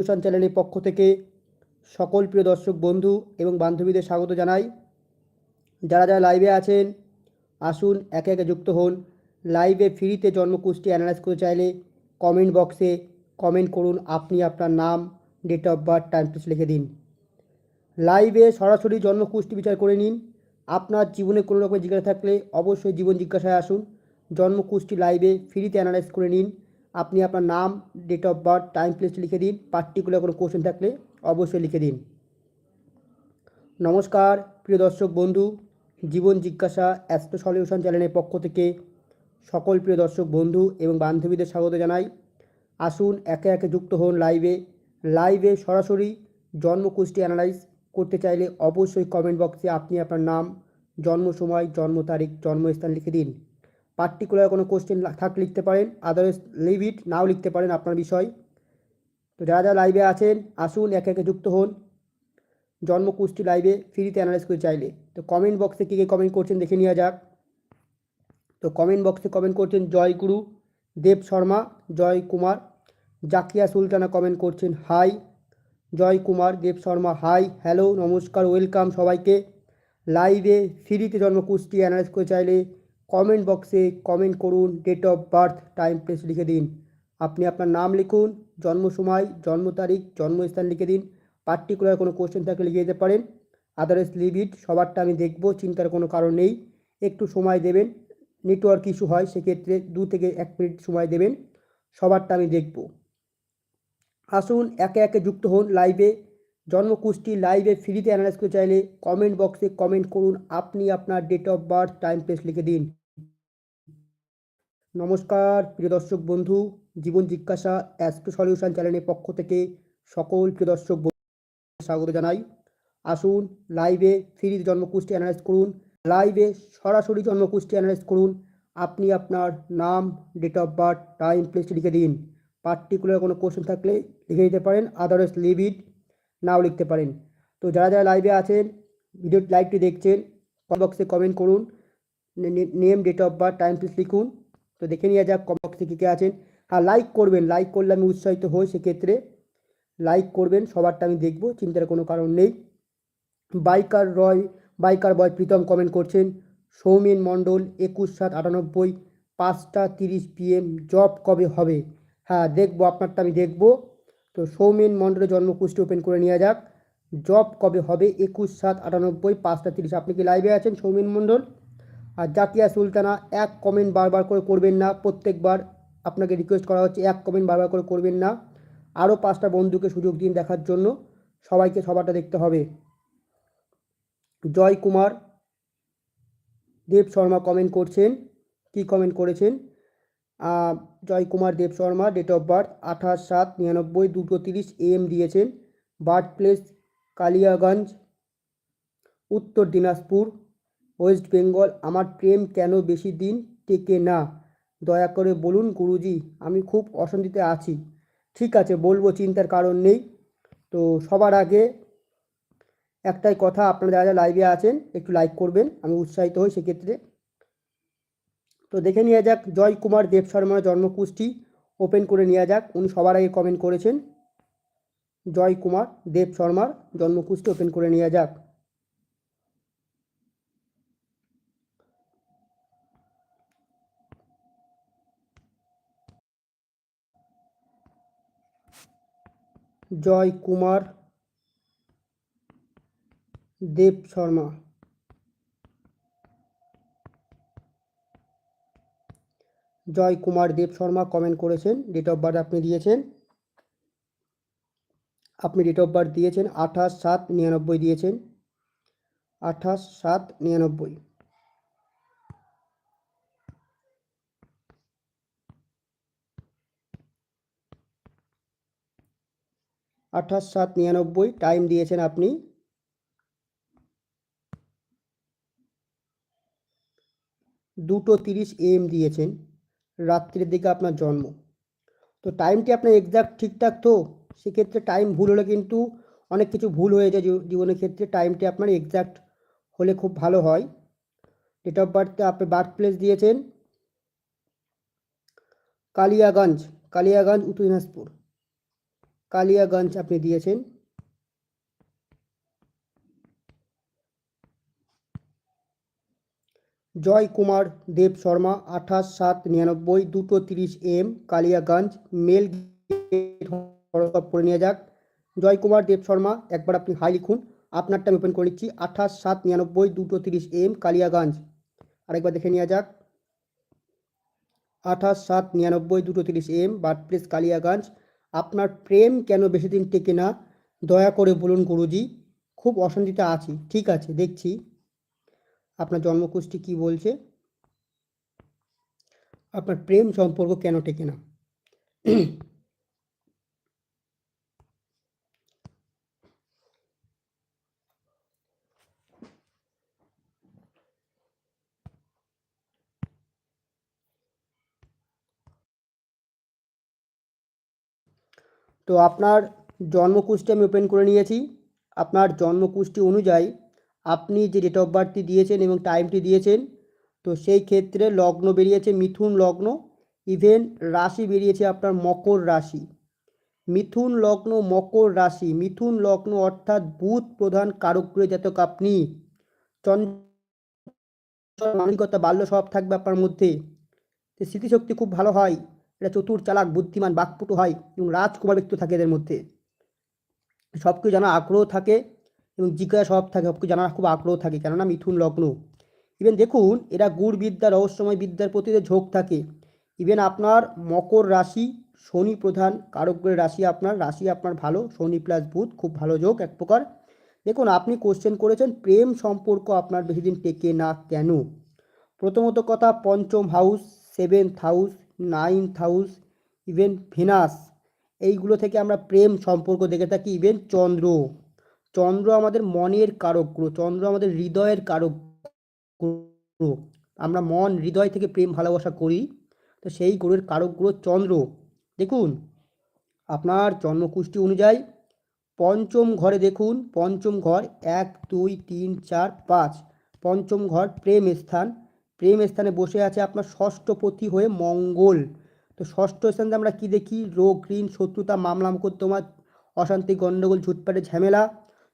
অনুষ্ঠান চ্যানেলের পক্ষ থেকে সকল প্রিয় দর্শক, বন্ধু এবং বান্ধবীদের স্বাগত জানাই। যারা যারা লাইভে আছেন, আসুন একে একে যুক্ত হন। লাইভে ফ্রিতে জন্মকুষ্টি অ্যানালাইজ করতে চাইলে কমেন্ট বক্সে কমেন্ট করুন আপনি আপনার নাম date of birth time place লিখে দিন। লাইভে সরাসরি জন্মকুষ্টি বিচার করে নিন। আপনার জীবনে কোনো রকমের জিজ্ঞাসা থাকলে অবশ্যই জীবন জিজ্ঞাসায় আসুন। জন্মকুষ্টি লাইভে ফ্রিতে অ্যানালাইজ করে নিন। আপনি আপনার নাম date of birth time place লিখে দিন। পার্টিকুলার কোনো কোশ্চেন থাকলে অবশ্যই লিখে দিন। নমস্কার, প্রিয় দর্শক বন্ধু, জীবন জিজ্ঞাসা অ্যাস্ট্রো সলিউশন চ্যানেলের পক্ষ থেকে সকল প্রিয় দর্শক বন্ধু এবং বান্ধবীদের স্বাগত জানাই। আসুন একে একে যুক্ত হন লাইভে লাইভে সরাসরি জন্মকুষ্টি অ্যানালাইজ করতে চাইলে অবশ্যই কমেন্ট বক্সে আপনি আপনার নাম, জন্ম সময়, জন্ম তারিখ, জন্মস্থান লিখে দিন। পার্টিকুলার কোনো কোশ্চেন থাক লিখতে পারেন আদারওয়াইজ লিভ ইট নাও লিখতে পারেন আপনার বিষয়। তো যারা যারা লাইভে আছেন, আসুন, একে একে যুক্ত হন। জন্মকুষ্টি লাইভে ফ্রিতে অ্যানালাইজ করে চাইলে। তো কমেন্ট বক্সে কী কী কমেন্ট করছেন দেখে নেওয়া যাক। তো কমেন্ট বক্সে কমেন্ট করছেন জয় গুরু দেব শর্মা, জয় কুমার, জাকিয়া সুলতানা কমেন্ট করছেন hi Joy Kumar, Dev Sharma hi hello নমস্কার ওয়েলকাম সবাইকে। লাইভে ফ্রিতে জন্ম জন্মকুষ্টি অ্যানালাইজ করে চাইলে কমেন্ট বক্সে কমেন্ট করুন date of birth time place লিখে দিন। আপনি আপনার নাম লিখুন, জন্ম সময়, জন্ম তারিখ, জন্মস্থান লিখে দিন। পার্টিকুলার কোনো কোশ্চেন থাকলে লিখে দিতে পারেন। আদারওয়াইজ লিভ ইট সবারটা আমি দেখব, চিন্তার কোনো কারণ নেই। একটু সময় দেবেন নেটওয়ার্ক ইস্যু হয়, সেক্ষেত্রে দু থেকে এক মিনিট সময় দেবেন, সবারটা আমি দেখব। আসুন, একে একে যুক্ত হন লাইভে জন্মকুষ্টি লাইভে ফ্রিতে অ্যানালাইজ করতে চাইলে কমেন্ট বক্সে কমেন্ট করুন। আপনি আপনার date of birth time place লিখে দিন। নমস্কার, প্রিয় দর্শক বন্ধু, জীবন জিজ্ঞাসা অ্যাস্ট্রো সলিউশন চ্যানেলের পক্ষ থেকে সকল প্রিয় দর্শক স্বাগত জানাই। আসুন লাইভে ফ্রি জন্মকুষ্টি অ্যানালাইজ করুন লাইভে সরাসরি জন্মকুষ্টি অ্যানালাইজ করুন। আপনি আপনার নাম date of birth time place লিখে দিন। পার্টিকুলার কোনো কোশ্চেন থাকলে লিখে দিতে পারেন আদারওয়াইজ লিভ ইট নাও লিখতে পারেন। তো যারা যারা লাইভে আছেন ভিডিও লাইভটি দেখছেন বক্সে কমেন্ট করুন name date of birth time place লিখুন। তো দেখে নিয়ে যাক কমেন্ট বক্সে কী কে আছেন। হ্যাঁ লাইক করবেন। লাইক করলে আমি উৎসাহিত হই সেক্ষেত্রে। লাইক করবেন, সবারটা আমি দেখব, চিন্তার কোনো কারণ নেই। Biker Roy biker boy Pritam comment করছেন, সৌমেন মণ্ডল, একুশ সাত আটানব্বই, পাঁচটা তিরিশ পিএম জব কবে হবে? হ্যাঁ দেখব, আপনারটা আমি দেখব। তো সৌমেন মণ্ডলের জন্মকুষ্টি ওপেন করে নেওয়া যাক। জব কবে হবে? একুশ সাত আটানব্বই, পাঁচটা তিরিশ। আপনি কি লাইভে আছেন সৌমেন মণ্ডল? আর জাকিয়া সুলতানা এক কমেন্ট বারবার করে করবেন না, প্রত্যেকবার আপনাকে রিকোয়েস্ট করা হচ্ছে, এক কমেন্ট বারবার করে করবেন না। আরও পাঁচটা বন্ধুকে সুযোগ দিন দেখার জন্য, সবাইকে সবারটা দেখতে হবে। জয় কুমার, দেব শর্মা কমেন্ট করছেন। কি কমেন্ট করেছেন? Joy Kumar, Dev Sharma date of birth আঠাশ সাত নিরানব্বই, দুটো তিরিশ এম দিয়েছেন। বার্থ প্লেস কালিয়াগঞ্জ, উত্তর দিনাজপুর। ওয়েস্ট বেঙ্গল, আমার প্রেম কেন বেশি দিন টেকে না? দয়া করে বলুন গুরুজি, আমি খুব অশান্তিতে আছি। ঠিক আছে, বলব, চিন্তার কারণ নেই। তো সবার আগে একটাই কথা, আপনারা যারা যারা লাইভে আছেন, একটু লাইক করবেন, আমি উৎসাহিত হই সেক্ষেত্রে। তো দেখে নেওয়া যাক, জয় কুমার দেব শর্মার জন্মকুষ্টি ওপেন করে নেওয়া যাক। উনি সবার আগে কমেন্ট করেছেন, জয় কুমার দেব শর্মার জন্মকুষ্টি ওপেন করে নেওয়া যাক। জয় কুমার দেব শর্মা। জয় কুমার দেব শর্মা কমেন্ট করেছেন ডেট অফ বার্থ আপনি দিয়েছেন। আপনি ডেট অফ বার্থ দিয়েছেন, আঠাশ সাত নিরানব্বই দিয়েছেন। আঠাশ সাত নিরানব্বই। আঠাশ সাত নিরানব্বই টাইম দিয়েছেন আপনি। দুটো তিরিশ এম দিয়েছেন। রাত্রির দিকে আপনার জন্ম। তো টাইমটি আপনার এক্সাক্ট ঠিকঠাক তো? সেক্ষেত্রে টাইম ভুল হলে কিন্তু অনেক কিছু ভুল হয়ে যায় জীবনের ক্ষেত্রে। টাইমটি আপনার এক্সাক্ট হলে খুব ভালো হয়। ডেট অফ বার্থে আপনি বার্থ প্লেস দিয়েছেন। কালিয়াগঞ্জ কালিয়াগঞ্জ, উত্তর দিনাজপুর। কালিয়াগঞ্জ আপনি দিয়েছেন। জয় কুমার দেব শর্মা, আঠাশ সাত নিরানব্বই, দুটো তিরিশ এম, কালিয়াগঞ্জ, মেল করে নিয়ে যাক। জয় কুমার দেব শর্মা, একবার আপনি হাই লিখুন। আপনারটা আমি ওপেন করে নিচ্ছি। আঠাশ সাত নিরানব্বই, দুটো তিরিশ এম, কালিয়াগঞ্জ। আরেকবার দেখে নেওয়া যাক। আঠাশ সাত নিরানব্বই, দুটো তিরিশ এম বার্থ প্লেস কালিয়াগঞ্জ। আপনার প্রেম কেন বেশি দিন টেকে না? দয়া করে বলুন গুরুজি, খুব অশান্তিতে আছি। ঠিক আছে, দেখছি। আপনার জন্মকুষ্টি কি বলছে? আপনার প্রেম সম্পর্ক কেন টেকে না? তো আপনার জন্মকুষ্টি আমি ওপেন করে নিয়েছি। আপনার জন্মকুষ্টি অনুযায়ী আপনি যে ডেট অফ বার্থটি দিয়েছেন এবং টাইমটি দিয়েছেন, তো সেই ক্ষেত্রে লগ্ন বেরিয়েছে মিথুন লগ্ন ইভেন রাশি বেরিয়েছে আপনার মকর রাশি। মিথুন লগ্ন, মকর রাশি। মিথুন লগ্ন অর্থাৎ বুধ প্রধান কারকগ্রহ জাতক আপনি। চঞ্চল মানসিকতা, বাল্য স্বভাব থাকবে আপনার মধ্যে। স্মৃতিশক্তি খুব ভালো হয়। এটা চতুর চালাক, বুদ্ধিমান, বাকপটু হয় এবং রাজকুমার ব্যক্তি থাকে এদের মধ্যে। সব কিছু জানার আগ্রহ থাকে এবং জিজ্ঞাসা স্বভাব থাকে সব কিছু জানার খুব আগ্রহ থাকে, কেননা মিথুন লগ্ন। ইভেন দেখুন, এরা গুড় বিদ্যা রহস্যময় বিদ্যার প্রতি ঝোঁক থাকে। ইভেন আপনার মকর রাশি, শনি প্রধান কারকগ্রহের রাশি আপনার রাশি আপনার ভালো, শনি প্লাস বুধ, খুব ভালো যোগ, এক প্রকার। দেখুন, আপনি কোশ্চেন করেছেন, প্রেম সম্পর্ক আপনার বেশি দিন টেকে না কেন? প্রথমত কথা, পঞ্চম house seventh house ninth house even Venus এইগুলো থেকে আমরা প্রেম সম্পর্ক দেখে থাকি ইভেন চন্দ্র। চন্দ্র আমাদের মনের কারক গ্রহ চন্দ্র আমাদের হৃদয়ের কারক গ্রহ আমরা মন, হৃদয় থেকে প্রেম, ভালোবাসা করি, তো সেই গ্রহের কারক গ্রহ চন্দ্র। দেখুন, আপনার জন্মকুষ্টি অনুযায়ী পঞ্চম ঘরে দেখুন, পঞ্চম ঘর এক, দুই, তিন, চার, পাঁচ। পঞ্চম ঘর প্রেম স্থান প্রেম স্থানে বসে আছে আপনার ষষ্ঠপতি হয়ে মঙ্গল। তো ষষ্ঠ স্থানে আমরা কি দেখি? রোগ, ঋণ, শত্রুতা, মামলা, মোকদ্দমা, অশান্তি, গণ্ডগোল, ঝুটপাটে ঝামেলা,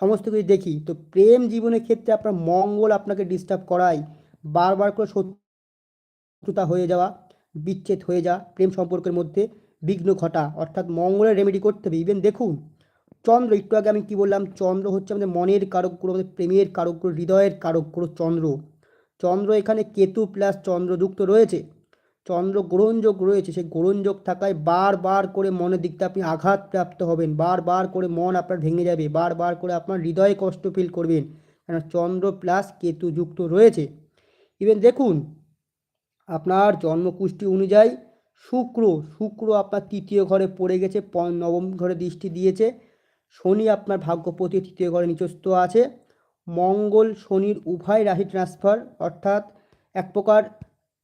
সমস্ত কিছু দেখি। তো প্রেম জীবনের ক্ষেত্রে আপনার মঙ্গল আপনাকে ডিস্টার্ব করায়। বারবার করে শত্রুতা হয়ে যাওয়া, বিচ্ছেদ হয়ে যাওয়া, প্রেম সম্পর্কের মধ্যে বিঘ্ন ঘটা। অর্থাৎ মঙ্গলের রেমেডি করতে হবে। ইভেন দেখুন, চন্দ্র, একটু আগে আমি কি বললাম? চন্দ্র হচ্ছে আমাদের মনের কারকগুলো, আমাদের প্রেমের কারকগুলো, হৃদয়ের কারকগুলো, চন্দ্র। চন্দ্র এখানে কেতু প্লাস চন্দ্র যুক্ত রয়েছে। চন্দ্র গ্রহণযোগ রয়েছে, সেই গ্রহণযোগ থাকায় বারবার করে মনের দিকটা আপনি আঘাত প্রাপ্ত হবেন, বারবার করে মন আপনার ভেঙে যাবে, বারবার করে আপনার হৃদয়ে কষ্ট ফিল করবেন। কেন চন্দ্র প্লাস কেতু যুক্ত রয়েছে। ইভেন দেখুন, আপনার জন্মকুষ্টি অনুযায়ী শুক্র শুক্র আপনার তৃতীয় ঘরে পড়ে গেছে নবম ঘরে দৃষ্টি দিয়েছে, শনি আপনার ভাগ্যপতি তৃতীয় ঘরে নিচস্থ আছে। মঙ্গল শনির উভয় রাশি ট্রান্সফার অর্থাৎ এক প্রকার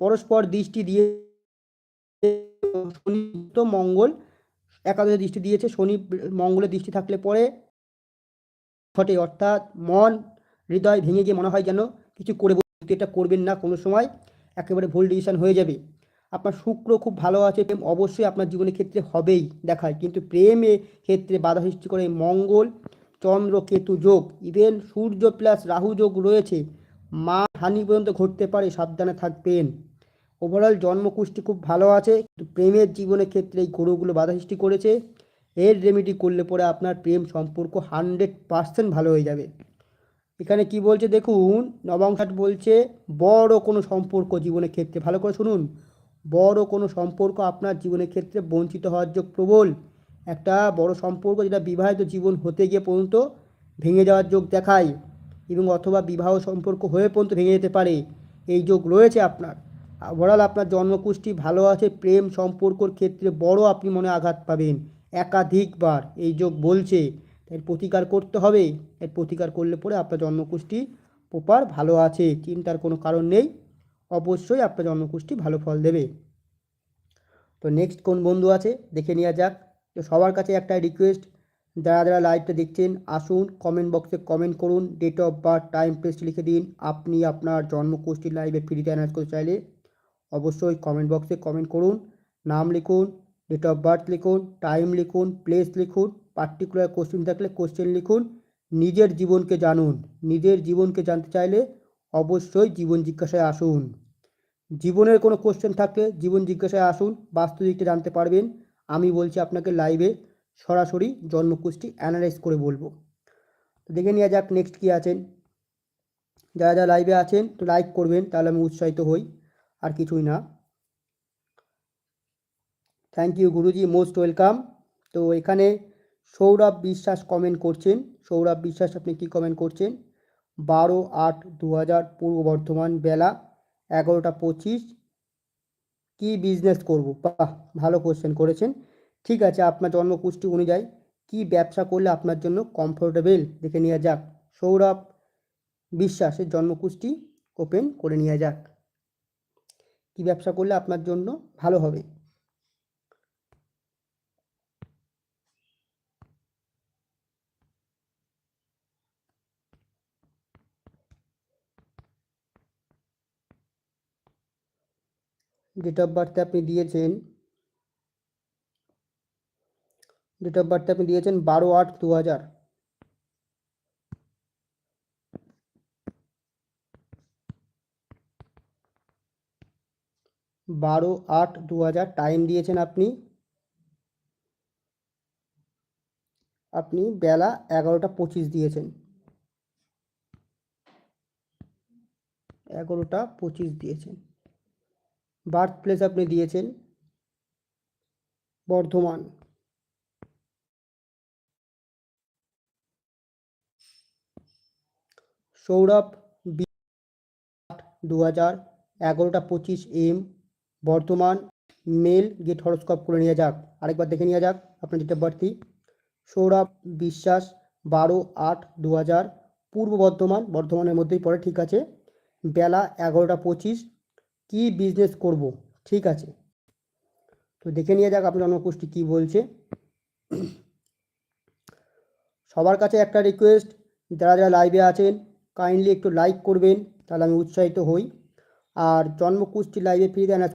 পরস্পর দৃষ্টি দিয়ে শনি তো মঙ্গল একাদশে দৃষ্টি দিয়েছে, শনি মঙ্গলের দৃষ্টি থাকলে পরে ঘটে, অর্থাৎ মন, হৃদয় ভেঙে গিয়ে মনে হয় যেন কিছু করে এটা করবেন না, কোনো সময় একেবারে ভুল ডিসিশন হয়ে যাবে। আপনার শুক্র খুব ভালো আছে, প্রেম অবশ্যই আপনার জীবনের ক্ষেত্রে হবেই দেখায়, কিন্তু প্রেমে ক্ষেত্রে বাধা সৃষ্টি করে মঙ্গল চন্দ্র কেতু যোগ। ইভেন সূর্য প্লাস রাহু যোগ রয়েছে। মা হানি পর্যন্ত ঘটতে পারে, সাবধানে থাকবেন। ওভারঅল জন্মকুষ্টি খুব ভালো আছে, কিন্তু প্রেমের জীবনের ক্ষেত্রে এই গরুগুলো বাধা সৃষ্টি করেছে। এর রেমেডি করলে পরে আপনার প্রেম সম্পর্ক হান্ড্রেড পার্সেন্ট ভালো হয়ে যাবে। এখানে কি বলছে দেখুন নবাংশাট বলছে, বড় কোনো সম্পর্ক জীবনের ক্ষেত্রে, ভালো করে শুনুন। বড় কোনো সম্পর্ক আপনার জীবনের ক্ষেত্রে বঞ্চিত হওয়ার যোগ প্রবল। একটা বড় সম্পর্ক যেটা বিবাহিত জীবন হতে গিয়ে পর্যন্ত ভেঙে যাওয়ার যোগ দেখায় এবং অথবা বিবাহ সম্পর্ক হয়ে পর্যন্ত ভেঙে যেতে পারে। এই যোগ রয়েছে আপনার। ওভারঅল আপনার জন্মকুষ্টি ভালো আছে, প্রেম সম্পর্কর ক্ষেত্রে বড় আপনি মনে আঘাত পাবেন। একাধিকবার এই যোগ বলছে। এর প্রতিকার করতে হবে। এর প্রতিকার করলে পরে আপনার জন্মকুষ্টি প্রপার ভালো আছে, চিন্তার কোনো কারণ নেই। অবশ্যই আপনার জন্মকুষ্টি ভালো ফল দেবে। তো নেক্সট কোন বন্ধু আছে? দেখে নেওয়া যাক। তো সবার কাছে একটা রিকোয়েস্ট যারা যারা লাইভটা দেখছেন, আসুন কমেন্ট বক্সে কমেন্ট করুন date of birth time place লিখে দিন। আপনি আপনার জন্মকুষ্টি লাইভে ফ্রিতে অ্যানাউন্স করতে চাইলে অবশ্যই কমেন্ট বক্সে কমেন্ট করুন। নাম লিখুন ডেট অফ বার্থ লিখুন টাইম লিখুন প্লেস লিখুন পার্টিকুলার কোশ্চেন থাকলে কোশ্চেন লিখুন। নিজের জীবনকে জানুন। নিজের জীবনকে জানতে চাইলে অবশ্যই জীবন জিজ্ঞাসায় আসুন। জীবনের কোনো কোশ্চেন থাকলে জীবন জিজ্ঞাসায় আসুন, বাস্তবিকটা জানতে পারবেন। আমি বলছি আপনাকে লাইভে সরাসরি জন্মকুষ্টি অ্যানালাইজ করে বলব। তো দেখে নেওয়া যাক নেক্সট কী আছেন। যারা যারা লাইভে আছেন, তো লাইক করবেন, তাহলে আমি উৎসাহিত হই, আর কিছুই না। Thank you Guruji most welcome তো এখানে সৌরভ বিশ্বাস কমেন্ট করছেন। সৌরভ বিশ্বাস, আপনি কি কমেন্ট করছেন? বারো আট দু হাজার পূর্ব বর্ধমান বেলা এগারোটা পঁচিশ। কী বিজনেস করব? বাহ, ভালো কোশ্চেন করেছেন। ঠিক আছে, আপনার জন্মকুষ্টি অনুযায়ী কি ব্যবসা করলে আপনার জন্য কমফোর্টেবল দেখে নেওয়া যাক। সৌরভ বিশ্বাসের জন্মকুষ্টি ওপেন করে নেওয়া যাক। কি ব্যবসা করলে আপনার জন্য ভালো হবে? ডেট অফ বার্থে আপনি দিয়েছেন ডেট অফ বার্থে আপনি দিয়েছেন বারো আট দু হাজার বারো আট দু হাজার টাইম দিয়েছেন আপনি আপনি বেলা এগারোটা পঁচিশ দিয়েছেন এগারোটা পঁচিশ দিয়েছেন বার্থ প্লেস আপনি দিয়েছেন। বর্ধমান। সৌরভ বি আট দু হাজার এগারোটা পঁচিশ AM Bardhaman. Male get horoscope করে নেওয়া যাক। আরেকবার দেখে নেওয়া যাক আপনার যেটা বার্থি সৌরভ বিশ্বাস বারো আট দু হাজার পূর্ব বর্ধমান। বর্ধমানের মধ্যেই পড়ে, ঠিক আছে। বেলা এগারোটা পঁচিশ কী বিজনেস করব? ঠিক আছে। তো দেখে নিয়ে যাক আপনার জন্মকুষ্টি কী বলছে। সবার কাছে একটা রিকোয়েস্ট যারা যারা লাইভে আছেন কাইন্ডলি একটু লাইক করবেন, তাহলে আমি উৎসাহিত হই। আর জন্মকুষ্টি লাইভে ফিরে দেন